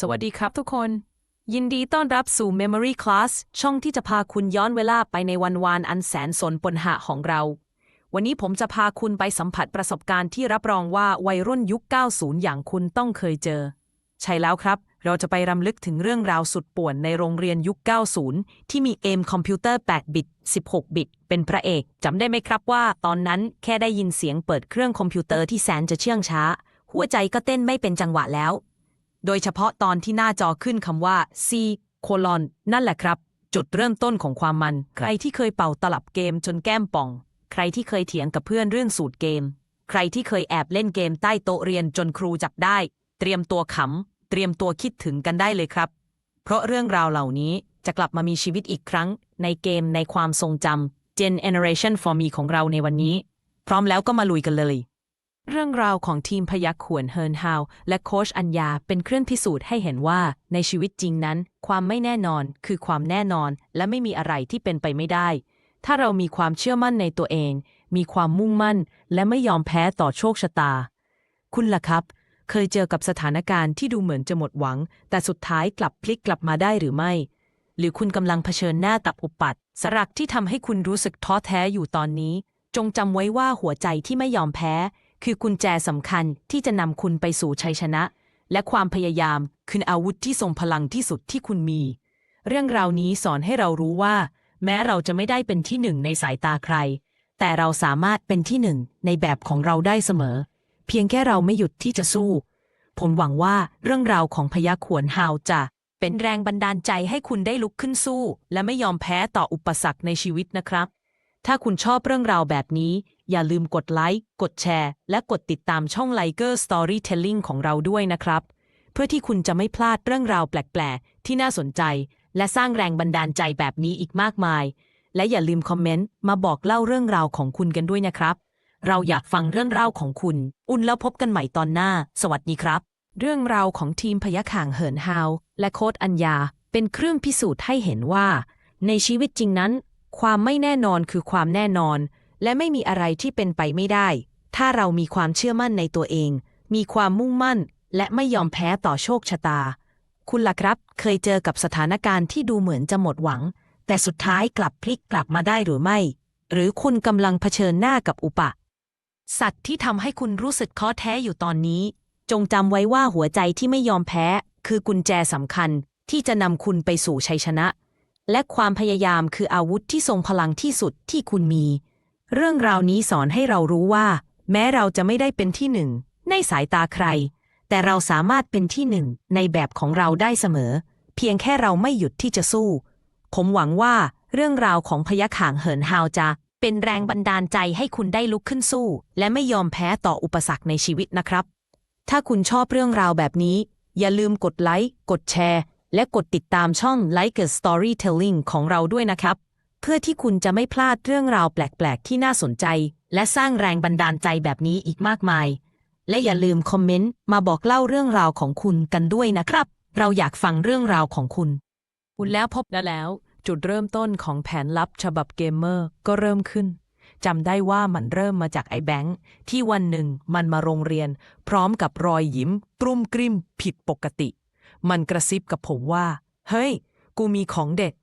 สวัสดีครับทุกคน ยินดีต้อนรับสู่ Memory Class ช่องที่จะพาคุณย้อนเวลาไปในวันวานอันแสนสนปนหะของเรา วันนี้ผมจะพาคุณไปสัมผัสประสบการณ์ที่รับรองว่าวัยรุ่นยุค 90 อย่างคุณต้องเคยเจอ ใช่แล้วครับ เราจะไปรำลึกถึงเรื่องราวสุดป่วนในโรงเรียนยุค 90 ที่มีเอมคอมพิวเตอร์ 8 บิต 16 บิต เป็นพระเอกจำได้ไหมครับว่า ตอนนั้นแค่ได้ยินเสียงเปิดเครื่องคอมพิวเตอร์ที่แสนจะเชื่องช้า หัวใจก็เต้นไม่เป็นจังหวะแล้ว โดยเฉพาะตอนที่หน้าจอขึ้นคำว่า C โคลอนนั่นแหละครับ จุดเริ่มต้นของความมัน ใครที่เคยเป่าตลับเกมจนแก้มป่อง ใครที่เคยเถียงกับเพื่อนเรื่องสูตรเกม ใครที่เคยแอบเล่นเกมใต้โต๊ะเรียนจนครูจับได้ เตรียมตัวขำ เตรียมตัวคิดถึงกันได้เลยครับ เพราะเรื่องราวเหล่านี้จะกลับมามีชีวิตอีกครั้ง ในเกมในความทรงจำ Gen Generation for Me ของเราในวันนี้ พร้อมแล้วก็มาลุยกันเลย เรื่องราวของทีมพยักขวนเฮิร์นฮาวและโคชอัญญาเป็นเครื่องพิสูจน์ให้เห็นว่า ในชีวิตจริงนั้น ความไม่แน่นอนคือความแน่นอน และไม่มีอะไรที่เป็นไปไม่ได้ ถ้าเรามีความเชื่อมั่นในตัวเอง มีความมุ่งมั่น และไม่ยอมแพ้ต่อโชคชะตา คุณล่ะครับ เคยเจอกับสถานการณ์ที่ดูเหมือนจะหมดหวัง แต่สุดท้ายกลับพลิกกลับมาได้หรือไม่ หรือคุณกำลังเผชิญหน้ากับอุปัตสรักที่ทำให้คุณรู้สึกท้อแท้อยู่ตอนนี้ จงจำไว้ว่าหัวใจที่ไม่ยอมแพ้ คือกุญแจสำคัญที่จะนำคุณไปสู่ชัยชนะ และความพยายามคืออาวุธที่ทรงพลังที่สุดที่คุณมี เรื่องราวนี้สอนให้เรารู้ว่า แม้เราจะไม่ได้เป็นที่หนึ่งในสายตาใคร แต่เราสามารถเป็นที่หนึ่งในแบบของเราได้เสมอ เพียงแค่เราไม่หยุดที่จะสู้ ผมหวังว่าเรื่องราวของพยัคฆ์ขวนฮาวจะเป็นแรงบันดาลใจให้คุณได้ลุกขึ้นสู้ และไม่ยอมแพ้ต่ออุปสรรคในชีวิตนะครับ ถ้าคุณชอบเรื่องราวแบบนี้ อย่าลืมกดไลค์ กดแชร์ และกดติดตามช่อง Liker Storytelling ของเราด้วยนะครับ เพื่อที่คุณจะไม่พลาดเรื่องราวแปลก ๆ ที่น่าสนใจ และสร้างแรงบันดาลใจแบบนี้อีกมากมาย และอย่าลืมคอมเมนต์มาบอกเล่าเรื่องราวของคุณกันด้วยนะครับ เราอยากฟังเรื่องราวของคุณ อุ่นแล้วพบกันใหม่ตอนหน้า สวัสดีครับ เรื่องราวของทีมพยัคฆ์ห่างเหินฮาวและโค้ดอัญญา เป็นเครื่องพิสูจน์ให้เห็นว่า ในชีวิตจริงนั้น ความไม่แน่นอนคือความแน่นอน และไม่มีอะไรที่เป็นไปไม่ได้ ถ้าเรามีความเชื่อมั่นในตัวเอง มีความมุ่งมั่น และไม่ยอมแพ้ต่อโชคชะตา คุณล่ะครับ เคยเจอกับสถานการณ์ที่ดูเหมือนจะหมดหวัง แต่สุดท้ายกลับพลิกกลับมาได้หรือไม่ หรือคุณกำลังเผชิญหน้ากับอุปะ สัตว์ที่ทำให้คุณรู้สึกท้อแท้อยู่ตอนนี้ จงจำไว้ว่าหัวใจที่ไม่ยอมแพ้ คือกุญแจสำคัญที่จะนำคุณไปสู่ชัยชนะ และความพยายามคืออาวุธที่ทรงพลังที่สุดที่คุณมี เรื่องราวนี้สอนให้เรารู้ว่า แม้เราจะไม่ได้เป็นที่หนึ่ง ในสายตาใคร แต่เราสามารถเป็นที่หนึ่งในแบบของเราได้เสมอ เพียงแค่เราไม่หยุดที่จะสู้ ผมหวังว่าเรื่องราวของพยัคฆ์หางเหินฮาวจะเป็นแรงบันดาลใจให้คุณได้ลุกขึ้นสู้ และไม่ยอมแพ้ต่ออุปสรรคในชีวิตนะครับ ถ้าคุณชอบเรื่องราวแบบนี้ อย่าลืมกดไลค์ กดแชร์ และกดติดตามช่อง Like a Storytelling ของเราด้วยนะครับ เพื่อที่คุณจะไม่พลาดเรื่องราวแปลก ๆ ที่น่าสนใจ และสร้างแรงบันดาลใจแบบนี้อีกมากมาย และอย่าลืมคอมเมนต์มาบอกเล่าเรื่องราวของคุณกันด้วยนะครับ เราอยากฟังเรื่องราวของคุณ คุณแล้วพบได้แล้ว จุดเริ่มต้นของแผนลับฉบับเกมเมอร์ก็เริ่มขึ้นจำได้ว่ามันเริ่มมาจากไอ้แบงค์ที่วันหนึ่งมันมาโรงเรียน พร้อมกับรอยยิ้มกลุ้มกริ้มผิดปกติ มันกระซิบกับผมว่า เฮ้ย กูมีของเด็ด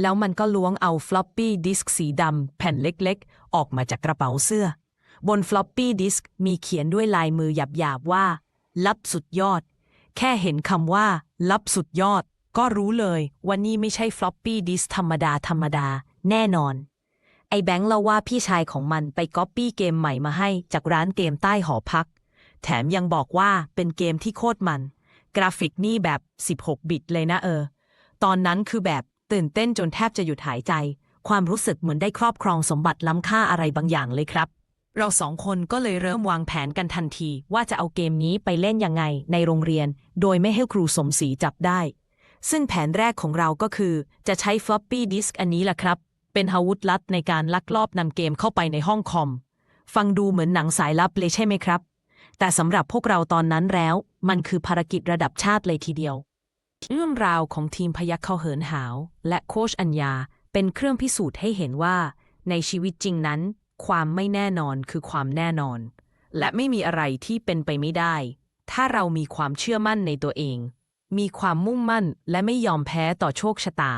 แล้วมันก็ล้วงเอาฟลอปปี้ดิสก์สีดำแผ่นเล็กๆ ออกมาจากกระเป๋าเสื้อ บนฟลอปปี้ดิสก์มีเขียนด้วยลายมือหยาบๆว่า ลับสุดยอด แค่เห็นคำว่า ลับสุดยอด ก็รู้เลยว่านี่ไม่ใช่ฟลอปปี้ดิสธรรมดาธรรมดา แน่นอน ไอแบงค์เล่าว่าพี่ชายของมันไปก๊อปปี้เกมใหม่มาให้จากร้านเกมใต้หอพัก แถมยังบอกว่าเป็นเกมที่โคตรมัน กราฟิกนี่แบบ 16 บิตเลยนะเออ ตอนนั้นคือแบบ ตื่นเต้นจนแทบจะหยุดหายใจ ความรู้สึกเหมือนได้ครอบครองสมบัติล้ำค่าอะไรบางอย่างเลยครับ เราสองคนก็เลยเริ่มวางแผนกันทันที ว่าจะเอาเกมนี้ไปเล่นยังไงในโรงเรียน โดยไม่ให้ครูสมศรีจับได้ ซึ่งแผนแรกของเราก็คือ จะใช้ floppy disk อันนี้แหละครับ เป็นอาวุธลับในการลักลอบนำเกมเข้าไปในห้องคอม ฟังดูเหมือนหนังสายลับเลยใช่ไหมครับ แต่สำหรับพวกเราตอนนั้นแล้ว มันคือภารกิจระดับชาติเลยทีเดียว เรื่องราวของทีมพยัคฆ์เขาเหินหาว และโคชอัญญาเป็นเครื่องพิสูจน์ให้เห็นว่า ในชีวิตจริงนั้น ความไม่แน่นอนคือความแน่นอน และไม่มีอะไรที่เป็นไปไม่ได้ ถ้าเรามีความเชื่อมั่นในตัวเอง มีความมุ่งมั่นและไม่ยอมแพ้ต่อโชคชะตา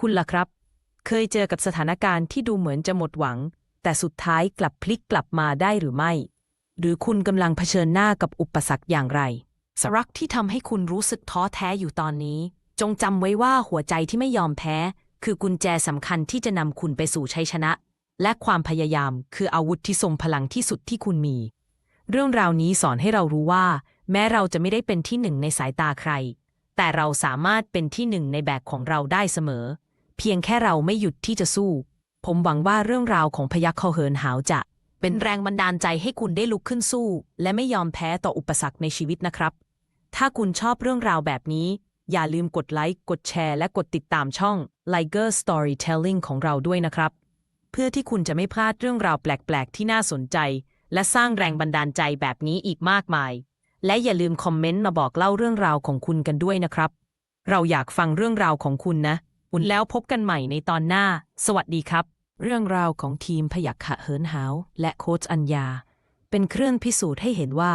คุณล่ะครับ เคยเจอกับสถานการณ์ที่ดูเหมือนจะหมดหวัง แต่สุดท้ายกลับพลิกกลับมาได้หรือไม่ หรือคุณกำลังเผชิญหน้ากับอุปสรรคอย่างไร สรักที่ทำให้คุณรู้สึกท้อแท้อยู่ตอนนี้ จงจำไว้ว่าหัวใจที่ไม่ยอมแพ้ คือกุญแจสำคัญที่จะนำคุณไปสู่ชัยชนะ และความพยายามคืออาวุธที่ทรงพลังที่สุดที่คุณมี เรื่องราวนี้สอนให้เรารู้ว่า แม้เราจะไม่ได้เป็นที่หนึ่งในสายตาใคร แต่เราสามารถเป็นที่หนึ่งในแบบของเราได้เสมอ เพียงแค่เราไม่หยุดที่จะสู้ ผมหวังว่าเรื่องราวของพยัคฆ์เขาเหินหาวจะ เป็นแรงบันดาลใจให้คุณได้ลุกขึ้นสู้ และไม่ยอมแพ้ต่ออุปสรรคในชีวิตนะครับ ถ้าคุณชอบเรื่องราวแบบนี้ อย่าลืมกดไลค์ กดแชร์ และกดติดตามช่อง Liger Storytelling ของเราด้วยนะครับ เพื่อที่คุณจะไม่พลาดเรื่องราวแปลก ๆ ที่น่าสนใจ และสร้างแรงบันดาลใจแบบนี้อีกมากมาย และอย่าลืมคอมเมนต์มาบอกเล่าเรื่องราวของคุณกันด้วยนะครับ เราอยากฟังเรื่องราวของคุณนะ อุ่นแล้วพบกันใหม่ในตอนหน้า สวัสดีครับ เรื่องราวของทีมพยักขะเหินหาว และโค้ชอัญญา เป็นเครื่องพิสูจน์ให้เห็นว่า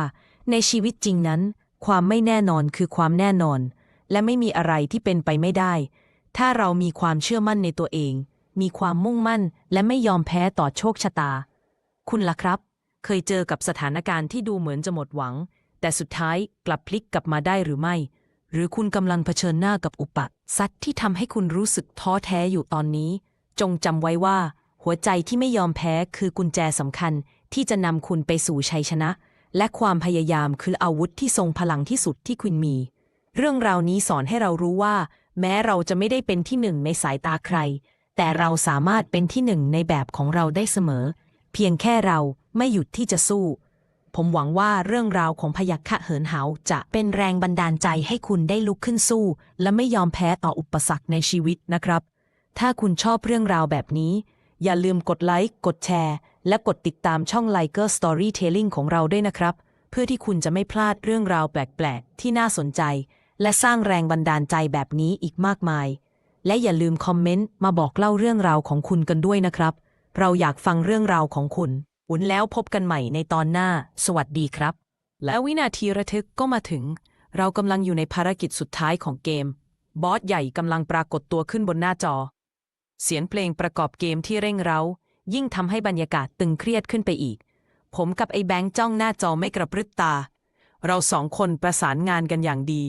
ในชีวิตจริงนั้น ความไม่แน่นอนคือความแน่นอน และไม่มีอะไรที่เป็นไปไม่ได้ ถ้าเรามีความเชื่อมั่นในตัวเอง มีความมุ่งมั่น และไม่ยอมแพ้ต่อโชคชะตา คุณล่ะครับ เคยเจอกับสถานการณ์ที่ดูเหมือนจะหมดหวัง แต่สุดท้ายกลับพลิกกลับมาได้หรือไม่ หรือคุณกำลังเผชิญหน้ากับอุปสรรคที่ทำให้คุณรู้สึกท้อแท้อยู่ตอนนี้ จงจำไว้ว่า หัวใจที่ไม่ยอมแพ้คือกุญแจสำคัญที่จะนำคุณไปสู่ชัยชนะ และความพยายามคืออาวุธที่ทรงพลังที่สุดที่คุณมี เรื่องราวนี้สอนให้เรารู้ว่า แม้เราจะไม่ได้เป็นที่หนึ่งในสายตาใคร แต่เราสามารถเป็นที่หนึ่งในแบบของเราได้เสมอ เพียงแค่เราไม่หยุดที่จะสู้ ผมหวังว่าเรื่องราวของพยัคฆะเหินหาวจะเป็นแรงบันดาลใจให้คุณได้ลุกขึ้นสู้ และไม่ยอมแพ้ต่ออุปสรรคในชีวิตนะครับ ถ้าคุณชอบเรื่องราวแบบนี้ อย่าลืมกดไลค์ กดแชร์ และกดติดตามช่อง Liker Storytelling ของเราด้วยนะครับ เพื่อที่คุณจะไม่พลาดเรื่องราวแปลก ๆ ที่น่าสนใจ และสร้างแรงบันดาลใจแบบนี้อีกมากมาย และอย่าลืมคอมเมนต์มาบอกเล่าเรื่องราวของคุณกันด้วยนะครับ เราอยากฟังเรื่องราวของคุณ อุ่นแล้วพบกันใหม่ในตอนหน้า สวัสดีครับ และวินาทีระทึกก็มาถึง เรากำลังอยู่ในภารกิจสุดท้ายของเกม บอสใหญ่กำลังปรากฏตัวขึ้นบนหน้าจอ เสียงเพลงประกอบเกมที่เร่งเร้า ยิ่งทำให้บรรยากาศตึงเครียดขึ้นไปอีก ผมกับไอ้แบงค์จ้องหน้าจอไม่กระพริบตา เราสองคนประสานงานกันอย่างดี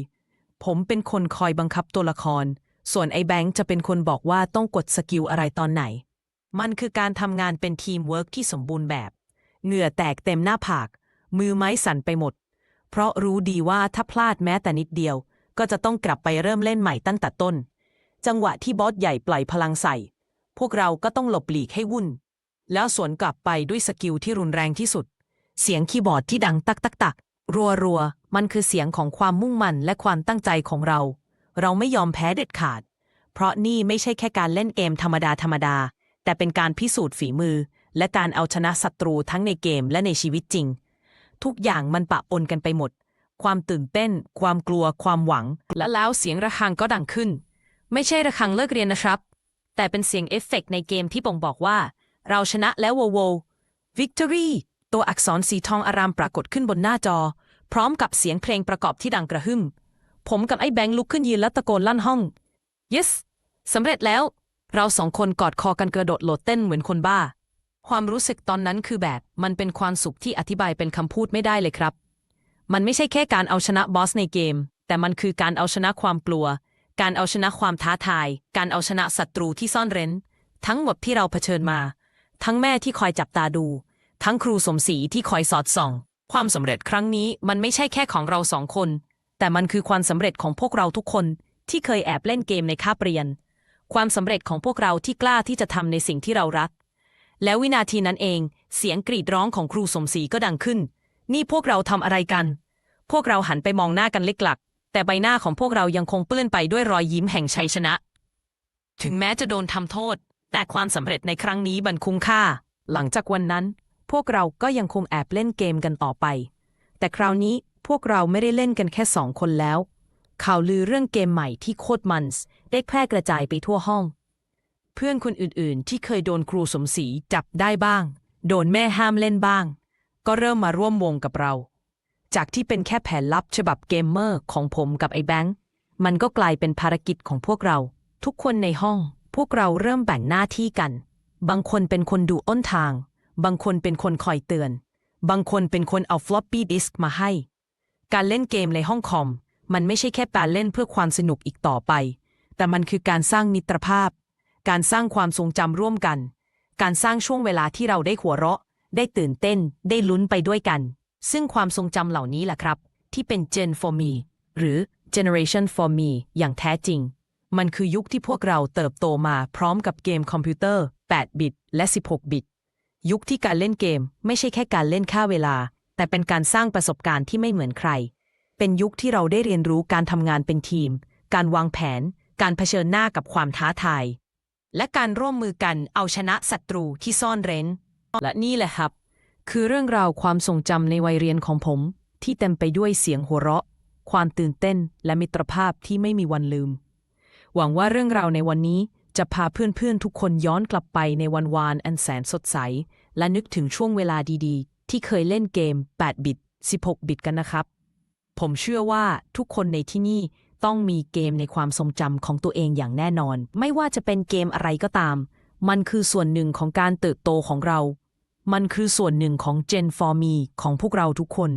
ผมเป็นคนคอยบังคับตัวละคร ส่วนไอ้แบงค์จะเป็นคนบอกว่าต้องกดสกิลอะไรตอนไหน มันคือการทำงานเป็นทีมเวิร์กที่สมบูรณ์แบบ เหงื่อแตกเต็มหน้าผาก มือไม้สั่นไปหมด เพราะรู้ดีว่าถ้าพลาดแม้แต่นิดเดียว ก็จะต้องกลับไปเริ่มเล่นใหม่ตั้งแต่ต้น จังหวะที่บอสใหญ่ปล่อยพลังใส่ พวกเราก็ต้องหลบหลีกให้วุ่น แล้วสวนกลับไปด้วยสกิลที่รุนแรงที่สุด เสียงคีย์บอร์ดที่ดังตักตักตักรัวรัวมันคือเสียงของความมุ่งมั่นและความตั้งใจของเรา เราไม่ยอมแพ้เด็ดขาด เพราะนี่ไม่ใช่แค่การเล่นเกมธรรมดาธรรมดา แต่เป็นการพิสูจน์ฝีมือ และการเอาชนะศัตรูทั้งในเกมและในชีวิตจริง ทุกอย่างมันปะปนกันไปหมด ความตื่นเต้น ความกลัว ความหวัง และแล้วเสียงระฆังก็ดังขึ้น ไม่ใช่ระฆังเลิกเรียนนะครับ แต่เป็นเสียงเอฟเฟกต์ในเกมที่บ่งบอกว่า เราชนะแล้วโวโว Victory ตัวอักษรสีทองอารามปรากฏขึ้นบนหน้าจอ พร้อมกับเสียงเพลงประกอบที่ดังกระหึ่ม ผมกับไอ้แบงค์ลุกขึ้นยืนและตะโกนลั่นห้อง yes สำเร็จแล้ว เราสองคนกอดคอกันกระโดดโลดเต้นเหมือนคนบ้า ความรู้สึกตอนนั้นคือแบบมันเป็นความสุขที่อธิบายเป็นคำพูดไม่ได้เลยครับ มันไม่ใช่แค่การเอาชนะบอสในเกม แต่มันคือการเอาชนะความกลัว การเอาชนะความท้าทาย การเอาชนะศัตรูที่ซ่อนเร้น ทั้งหมดที่เราเผชิญมา ทั้งแม่ที่คอยจับตาดู ทั้งครูสมศรีที่คอยสอดส่อง ความสำเร็จครั้งนี้มันไม่ใช่แค่ของเราสองคน แต่มันคือความสำเร็จของพวกเราทุกคนที่เคยแอบเล่นเกมในคาบเรียน ความสำเร็จของพวกเราที่กล้าที่จะทำในสิ่งที่เรารัก แล้ววินาทีนั้นเอง เสียงกรีดร้องของครูสมศรีก็ดังขึ้น นี่พวกเราทำอะไรกัน พวกเราหันไปมองหน้ากันเล็กหลัก แต่ใบหน้าของพวกเรายังคงเปื้อนไปด้วยรอยยิ้มแห่งชัยชนะ ถึงแม้จะโดนทำโทษ แต่ความสำเร็จในครั้งนี้บันคุ้มค่า หลังจากวันนั้น พวกเราก็ยังคงแอบเล่นเกมกันต่อไป แต่คราวนี้พวกเราไม่ได้เล่นกันแค่สองคนแล้ว ข่าวลือเรื่องเกมใหม่ที่โคตรมันส์ได้แพร่กระจายไปทั่วห้อง เพื่อนคนอื่นๆ ที่เคยโดนครูสมศรีจับได้บ้าง โดนแม่ห้ามเล่นบ้าง ก็เริ่มมาร่วมวงกับเรา จากที่เป็นแค่แผนลับฉบับเกมเมอร์ของผมกับไอ้แบงค์มันก็กลายเป็นภารกิจของพวกเรา ทุกคนในห้อง พวกเราเริ่มแบ่งหน้าที่กัน บางคนเป็นคนดูอ้นทาง บางคนเป็นคนคอยเตือน บางคนเป็นคนเอา floppy disk มาให้ การเล่นเกมในห้องคอม มันไม่ใช่แค่การเล่นเพื่อความสนุกอีกต่อไป แต่มันคือการสร้างมิตรภาพ การสร้างความทรงจำร่วมกัน การสร้างช่วงเวลาที่เราได้หัวเราะ ได้ตื่นเต้น ได้ลุ้นไปด้วยกัน ซึ่งความทรงจำเหล่านี้แหละครับ ที่เป็น Gen for me หรือ Generation for me อย่างแท้จริง มันคือยุคที่พวกเราเติบโตมาพร้อมกับเกมคอมพิวเตอร์ 8 บิต และ 16 บิต ยุคที่การเล่นเกมไม่ใช่แค่การเล่นค่าเวลา แต่เป็นการสร้างประสบการณ์ที่ไม่เหมือนใคร เป็นยุคที่เราได้เรียนรู้การทำงานเป็นทีม การวางแผน การเผชิญหน้ากับความท้าทาย และการร่วมมือกันเอาชนะศัตรูที่ซ่อนเร้น และนี่แหละครับ คือเรื่องราวความทรงจำในวัยเรียนของผม ที่เต็มไปด้วยเสียงหัวเราะ ความตื่นเต้น และมิตรภาพที่ไม่มีวันลืม หวังว่าเรื่องราวในวันนี้จะพาเพื่อนๆ ทุกคนย้อนกลับไปในวันวานอันแสนสดใส และนึกถึงช่วงเวลาดีๆ ที่เคยเล่นเกม 8 บิต 16 บิตกันนะครับ ผมเชื่อว่าทุกคนในที่นี่ต้องมีเกมในความทรงจำของตัวเองอย่างแน่นอน ไม่ว่าจะเป็นเกมอะไรก็ตาม มันคือส่วนหนึ่งของการเติบโตของเรา มันคือส่วนหนึ่งของ Gen for Me ของพวกเราทุกคน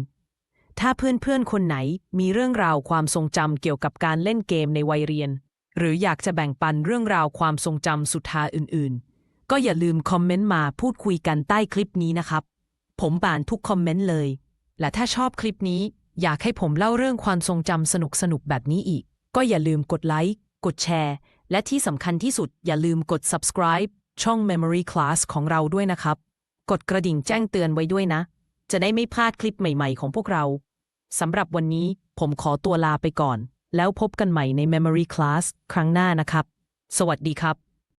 ถ้าเพื่อนๆ คนไหนมีเรื่องราวความทรงจำเกี่ยวกับการเล่นเกมในวัยเรียน หรืออยากจะแบ่งปันเรื่องราวความทรงจำสุดท้ายอื่นๆ ก็อย่าลืมคอมเมนต์มาพูดคุยกันใต้คลิปนี้นะครับ ผมอ่านทุกคอมเมนต์เลย และถ้าชอบคลิปนี้อยากให้ผมเล่าเรื่องความทรงจำสนุกๆ แบบนี้อีก ก็อย่าลืมกดไลค์ กดแชร์ และที่สำคัญที่สุดอย่าลืมกด subscribe ช่อง Memory Class ของเราด้วยนะครับ กดกระดิ่งแจ้งเตือนไว้ด้วยนะ จะได้ไม่พลาดคลิปใหม่ ๆ ของพวกเราสำหรับวันนี้ผมขอตัวลาไปก่อน แล้วพบกันใหม่ใน Memory Class ครั้งหน้านะครับ สวัสดีครับ